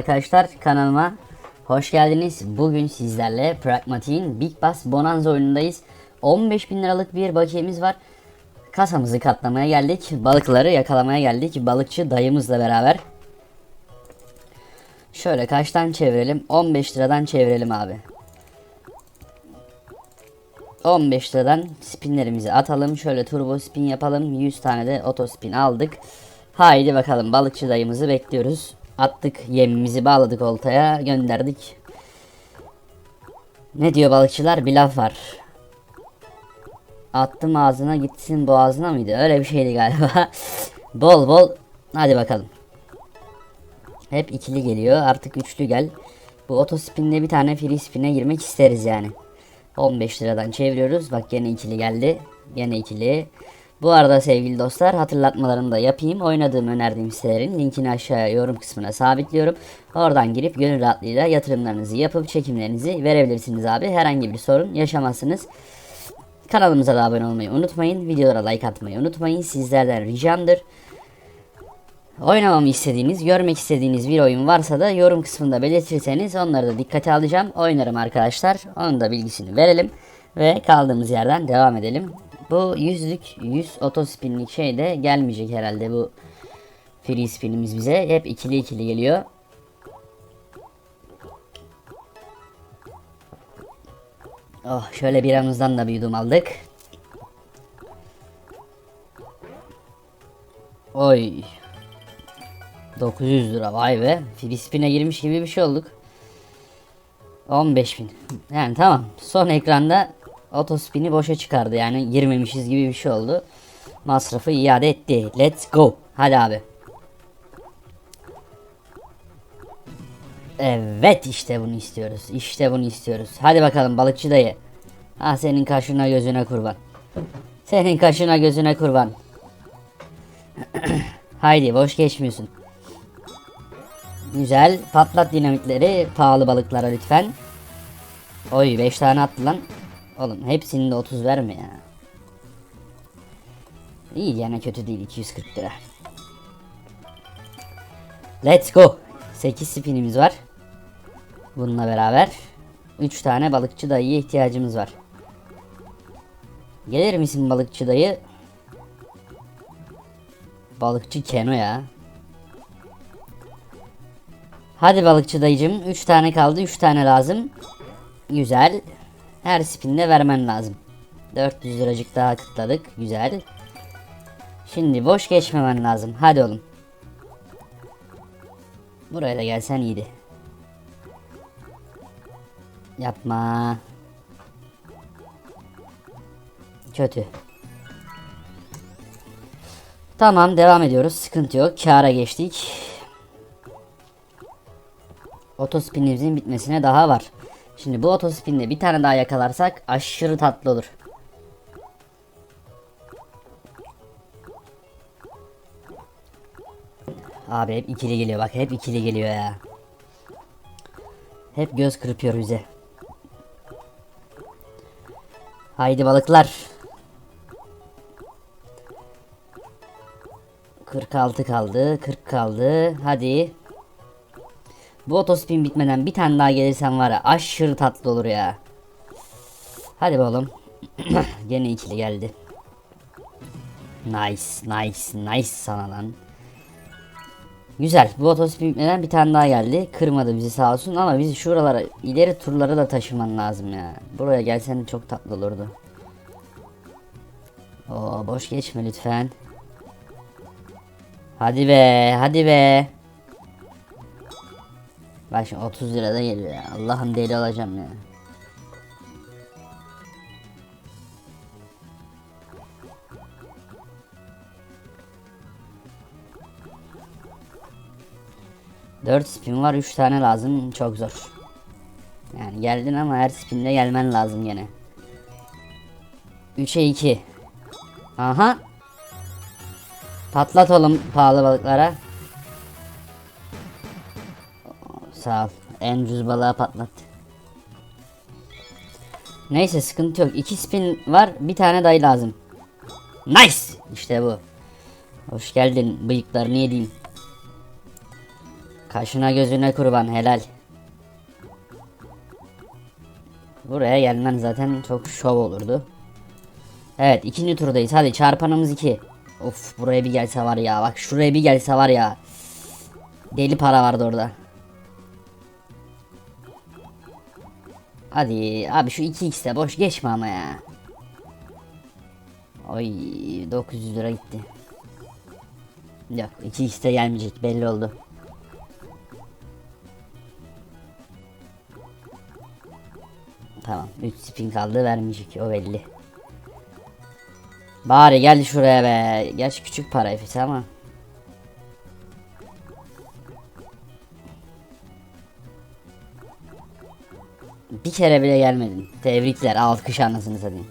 arkadaşlar kanalıma hoş geldiniz. Bugün sizlerle Pragmatik'in Big Bass Bonanza oyunundayız. 15 bin liralık bir bakiyemiz var. Kasamızı katlamaya geldik. Balıkları yakalamaya geldik. Balıkçı dayımızla beraber. Şöyle kaçtan çevirelim? 15 liradan çevirelim abi. 15 liradan spinlerimizi atalım. Şöyle turbo spin yapalım. 100 tane de oto spin aldık. Haydi bakalım balıkçı dayımızı bekliyoruz. Attık yemimizi bağladık oltaya gönderdik. Ne diyor balıkçılar? Bir laf var. Attım ağzına gitsin boğazına mıydı? Öyle bir şeydi galiba. bol bol. Hadi bakalım. Hep ikili geliyor. Artık üçlü gel. Bu otospinle bir tane free spin'e girmek isteriz yani. 15 liradan çeviriyoruz. Bak gene ikili geldi. Gene ikili. Bu arada sevgili dostlar hatırlatmalarını da yapayım. Oynadığım önerdiğim sitelerin linkini aşağıya yorum kısmına sabitliyorum. Oradan girip gönül rahatlığıyla yatırımlarınızı yapıp çekimlerinizi verebilirsiniz abi. Herhangi bir sorun yaşamazsınız. Kanalımıza da abone olmayı unutmayın. Videolara like atmayı unutmayın. Sizlerden ricamdır. Oynamamı istediğiniz, görmek istediğiniz bir oyun varsa da yorum kısmında belirtirseniz onları da dikkate alacağım. Oynarım arkadaşlar. Onun da bilgisini verelim. Ve kaldığımız yerden devam edelim. Bu yüzlük, 100 otospinlik şey de gelmeyecek herhalde bu free spinimiz bize. Hep ikili ikili geliyor. Oh şöyle biramızdan da bir yudum aldık. Oy. 900 lira vay be. Filistin'e girmiş gibi bir şey olduk. 15 bin. Yani tamam. Son ekranda otospini boşa çıkardı. Yani girmemişiz gibi bir şey oldu. Masrafı iade etti. Let's go. Hadi abi. Evet işte bunu istiyoruz. İşte bunu istiyoruz. Hadi bakalım balıkçı dayı. Ha senin kaşına gözüne kurban. Senin kaşına gözüne kurban. Haydi boş geçmiyorsun. Güzel. Patlat dinamitleri pahalı balıklara lütfen. Oy 5 tane attı lan. Oğlum hepsini de 30 verme ya. İyi yani kötü değil 240 lira. Let's go. 8 spinimiz var. Bununla beraber 3 tane balıkçı dayıya ihtiyacımız var. Gelir misin balıkçı dayı? Balıkçı Keno ya. Hadi balıkçı dayıcım. 3 tane kaldı. 3 tane lazım. Güzel. Her spinde vermen lazım. 400 liracık daha kıtladık. Güzel. Şimdi boş geçmemen lazım. Hadi oğlum. Buraya da gelsen iyiydi. Yapma. Kötü. Tamam devam ediyoruz. Sıkıntı yok. Kâra geçtik. Otospinimizin bitmesine daha var. Şimdi bu otospinde bir tane daha yakalarsak aşırı tatlı olur. Abi hep ikili geliyor bak hep ikili geliyor ya. Hep göz kırpıyor bize. Haydi balıklar. 46 kaldı. 40 kaldı. Hadi. Bu otospin bitmeden bir tane daha gelirsen var ya aşırı tatlı olur ya. Hadi be oğlum. Gene ikili geldi. Nice, nice, nice sana lan. Güzel. Bu otospin bitmeden bir tane daha geldi. Kırmadı bizi sağ olsun ama bizi şuralara ileri turlara da taşıman lazım ya. Buraya gelsen çok tatlı olurdu. Oo boş geçme lütfen. Hadi be, hadi be. Bak şimdi 30 lirada geliyor ya. Allah'ım deli olacağım ya. Dört spin var, 3 tane lazım. Çok zor. Yani geldin ama her spinde gelmen lazım gene. 3'e 2. Aha. Patlat oğlum pahalı balıklara. Sağ ol. En ucuz balığa patlat. Neyse sıkıntı yok. İki spin var. Bir tane dayı lazım. Nice. İşte bu. Hoş geldin. Bıyıklarını yediğim. Kaşına gözüne kurban helal. Buraya gelmen zaten çok şov olurdu. Evet ikinci turdayız. Hadi çarpanımız 2. Of buraya bir gelse var ya. Bak şuraya bir gelse var ya. Deli para vardı orada. Hadi abi şu 2x'te boş geçme ama ya. Oy 900 lira gitti. Yok 2x'te gelmeyecek belli oldu. Tamam 3 spin kaldı vermeyecek o belli. Bari gel şuraya be. Gerçi küçük para efesi ama. Bir kere bile gelmedin. Tebrikler alkış anasını satayım.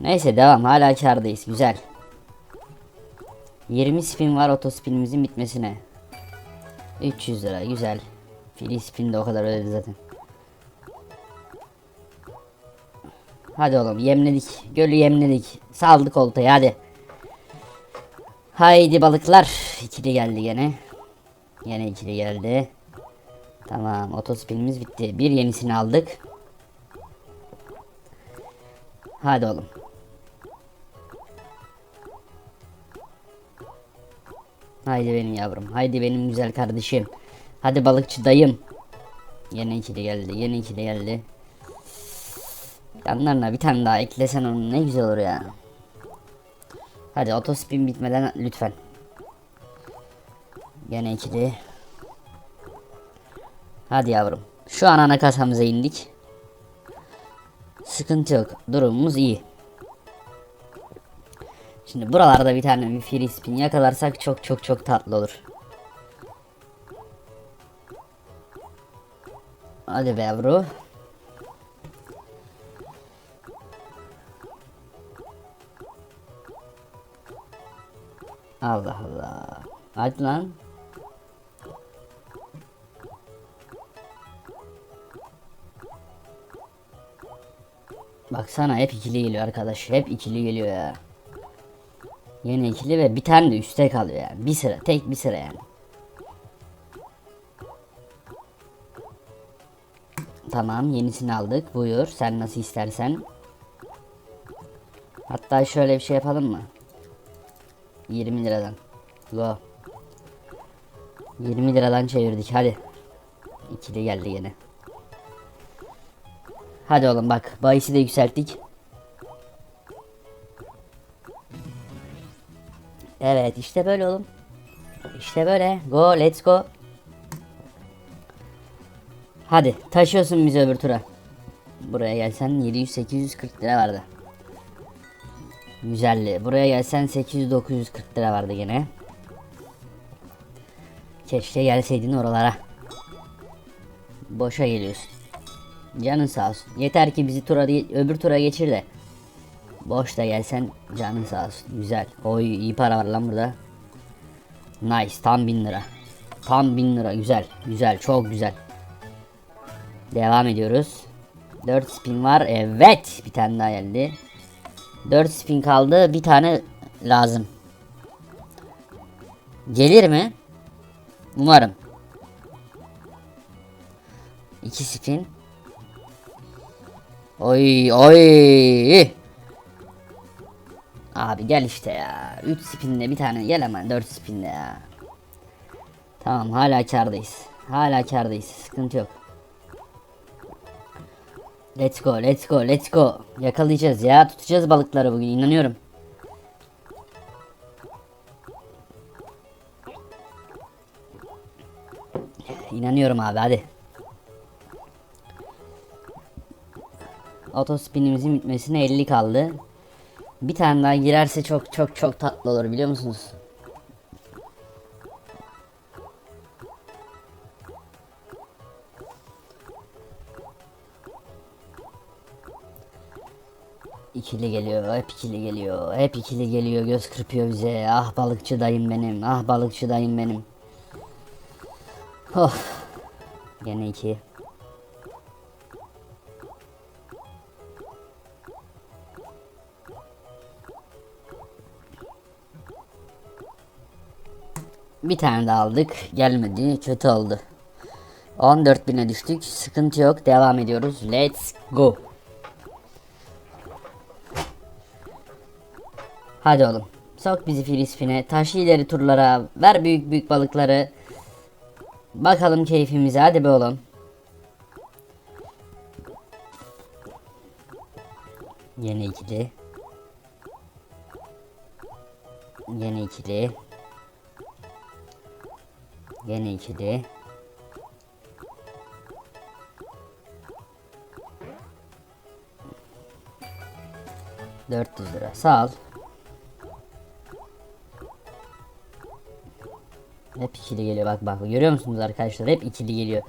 Neyse devam hala kardayız güzel. 20 spin var otospinimizin bitmesine. 300 lira güzel. Free spin de o kadar ödedi zaten. Hadi oğlum yemledik. Gölü yemledik. Saldık oltayı hadi. Haydi balıklar. İkili geldi gene. Gene ikili geldi. Tamam otospinimiz bitti. Bir yenisini aldık. Hadi oğlum. Haydi benim yavrum. Haydi benim güzel kardeşim. Hadi balıkçı dayım. Yine ikili geldi. Yine ikili geldi. Yanlarına bir tane daha eklesen onu ne güzel olur ya. Hadi otospin bitmeden lütfen. Gene ikili. Hadi yavrum. Şu an ana kasamıza indik. Sıkıntı yok. Durumumuz iyi. Şimdi buralarda bir tane bir free spin yakalarsak çok çok çok tatlı olur. Hadi be yavru. Allah Allah. Hadi lan. Baksana hep ikili geliyor arkadaş. Hep ikili geliyor ya. Yine ikili ve bir tane de üstte kalıyor yani. Bir sıra tek bir sıra yani. Tamam yenisini aldık. Buyur sen nasıl istersen. Hatta şöyle bir şey yapalım mı? 20 liradan. Go. 20 liradan çevirdik hadi. İkili geldi yine. Hadi oğlum bak bahisi de yükselttik. Evet işte böyle oğlum. İşte böyle. Go let's go. Hadi taşıyorsun bizi öbür tura. Buraya gelsen 700-840 lira vardı. Güzelli. Buraya gelsen 800-940 lira vardı gene. Keşke gelseydin oralara. Boşa geliyorsun. Canın sağ olsun. Yeter ki bizi tura öbür tura geçir de. Boş da gelsen canın sağ olsun. Güzel. Oy iyi para var lan burada. Nice. Tam bin lira. Tam bin lira. Güzel. Güzel. Çok güzel. Devam ediyoruz. 4 spin var. Evet. Bir tane daha geldi. 4 spin kaldı. Bir tane lazım. Gelir mi? Umarım. 2 spin. Oy oy. Abi gel işte ya. 3 spinle bir tane gel hemen 4 spinle ya. Tamam hala kardayız. Hala kardayız. Sıkıntı yok. Let's go, let's go, let's go. Yakalayacağız ya. Tutacağız balıkları bugün inanıyorum. İnanıyorum abi hadi. Otospinimizin bitmesine 50 kaldı. Bir tane daha girerse çok çok çok tatlı olur biliyor musunuz? İkili geliyor, hep ikili geliyor, hep ikili geliyor, göz kırpıyor bize. Ah balıkçı dayım benim, ah balıkçı dayım benim. Oh, gene iki. Bir tane daha aldık. Gelmedi. Kötü oldu. 14.000'e düştük. Sıkıntı yok. Devam ediyoruz. Let's go. Hadi oğlum. Sok bizi filispine. Taşı ileri turlara. Ver büyük büyük balıkları. Bakalım keyfimize. Hadi be oğlum. Yine ikili. Yine ikili. Yine ikili. Dört yüz lira. Sağ ol. Hep ikili geliyor bak bak. Görüyor musunuz arkadaşlar? Hep ikili geliyor.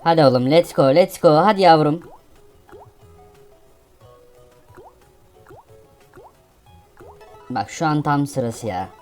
Hadi oğlum let's go let's go. Hadi yavrum. Bak şu an tam sırası ya.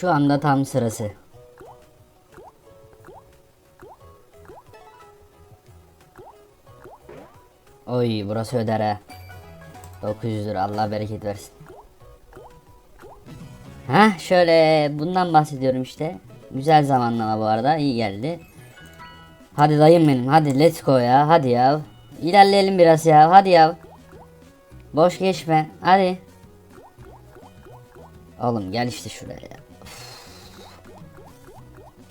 Şu anda tam sırası. Oy burası öder ha. 900 lira Allah bereket versin. Ha şöyle bundan bahsediyorum işte. Güzel zamanlama bu arada iyi geldi. Hadi dayım benim hadi let's go ya hadi ya. İlerleyelim biraz ya hadi ya. Boş geçme hadi. Oğlum gel işte şuraya ya.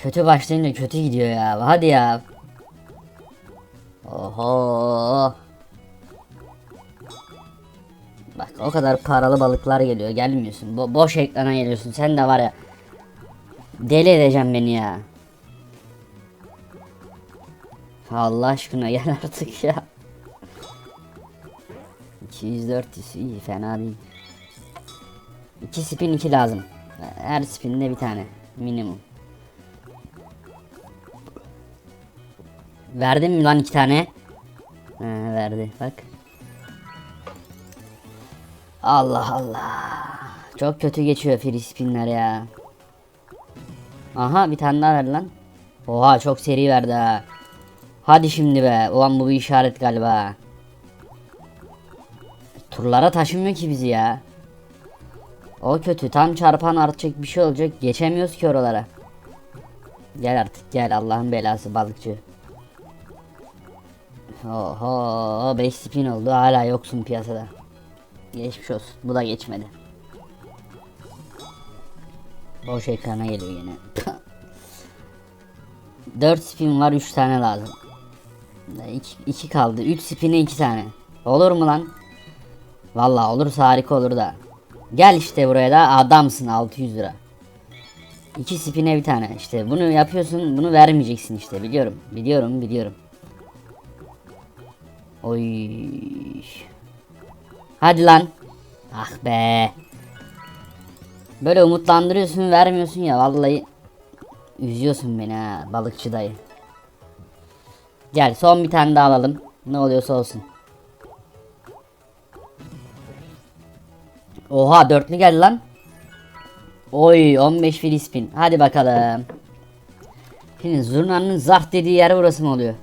Kötü başlayınca kötü gidiyor ya hadi ya. Oho. Bak o kadar paralı balıklar geliyor gelmiyorsun. Bo boş ekrana geliyorsun. Sen de var ya. Deli edeceğim beni ya. Allah aşkına gel artık ya. 200 400 iyi fena değil. 2 spin 2 lazım. Her spinde bir tane minimum. Verdin mi lan iki tane? Ha, verdi bak. Allah Allah. Çok kötü geçiyor free spinler ya. Aha bir tane daha ver lan. Oha çok seri verdi ha. Hadi şimdi be. Ulan bu bir işaret galiba. Turlara taşımıyor ki bizi ya. O kötü. Tam çarpan artacak bir şey olacak. Geçemiyoruz ki oralara. Gel artık gel Allah'ın belası balıkçı. Oho 5 spin oldu hala yoksun piyasada. Geçmiş olsun. Bu da geçmedi. Boş ekrana geliyor yine. 4 spin var 3 tane lazım. 2 kaldı. 3 spin'e 2 tane. Olur mu lan? Vallahi olursa harika olur da. Gel işte buraya da adamsın 600 lira. 2 spin'e bir tane. İşte bunu yapıyorsun bunu vermeyeceksin işte biliyorum. Biliyorum biliyorum. Oy. Hadi lan. Ah be. Böyle umutlandırıyorsun vermiyorsun ya vallahi üzüyorsun beni ha balıkçı dayı. Gel son bir tane daha alalım. Ne oluyorsa olsun. Oha dörtlü geldi lan. Oy 15 filispin. Hadi bakalım. Şimdi zurnanın zart dediği yer burası mı oluyor?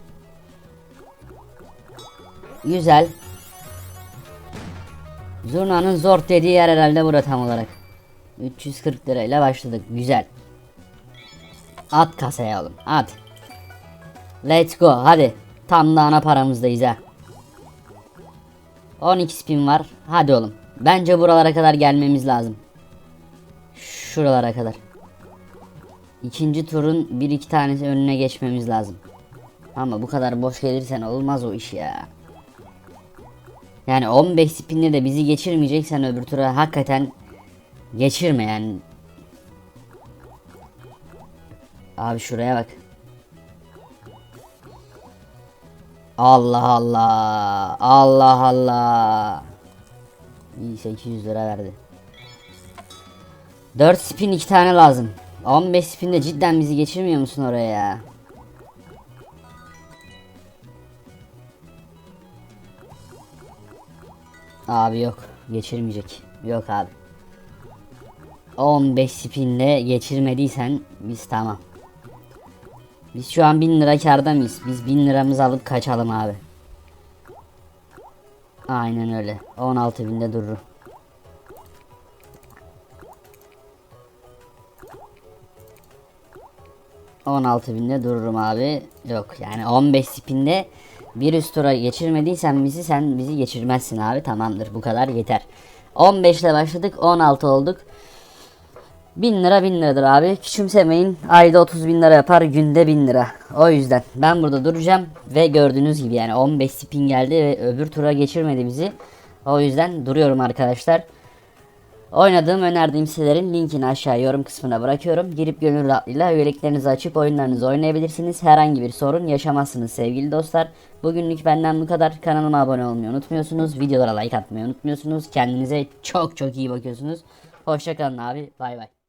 Güzel. Zurnanın zor dediği yer herhalde burada tam olarak. 340 lirayla başladık. Güzel. At kasaya oğlum. At. Let's go. Hadi. Tam da ana paramızdayız ha. 12 spin var. Hadi oğlum. Bence buralara kadar gelmemiz lazım. Şuralara kadar. İkinci turun bir iki tanesi önüne geçmemiz lazım. Ama bu kadar boş gelirsen olmaz o iş ya. Yani 15 spinle de bizi geçirmeyeceksen öbür tura hakikaten geçirme yani. Abi şuraya bak. Allah Allah. Allah Allah. İyi 800 lira verdi. 4 spin 2 tane lazım. 15 spinde cidden bizi geçirmiyor musun oraya ya? Abi yok. Geçirmeyecek. Yok abi. 15 spinle geçirmediysen biz tamam. Biz şu an 1000 lira karda mıyız? Biz 1000 liramızı alıp kaçalım abi. Aynen öyle. 16 binde durur. On binde dururum abi. Yok yani 15 spinde bir üst tura geçirmediysen bizi sen bizi geçirmezsin abi. Tamamdır bu kadar yeter. 15 ile başladık 16 olduk. 1000 lira 1000 liradır abi. Küçümsemeyin. Ayda 30 bin lira yapar. Günde 1000 lira. O yüzden ben burada duracağım. Ve gördüğünüz gibi yani 15 spin geldi ve öbür tura geçirmedi bizi. O yüzden duruyorum arkadaşlar. Oynadığım önerdiğim sitelerin linkini aşağı yorum kısmına bırakıyorum. Girip gönül rahatlığıyla üyeliklerinizi açıp oyunlarınızı oynayabilirsiniz. Herhangi bir sorun yaşamazsınız sevgili dostlar. Bugünlük benden bu kadar. Kanalıma abone olmayı unutmuyorsunuz. Videolara like atmayı unutmuyorsunuz. Kendinize çok çok iyi bakıyorsunuz. Hoşçakalın abi. Bay bay.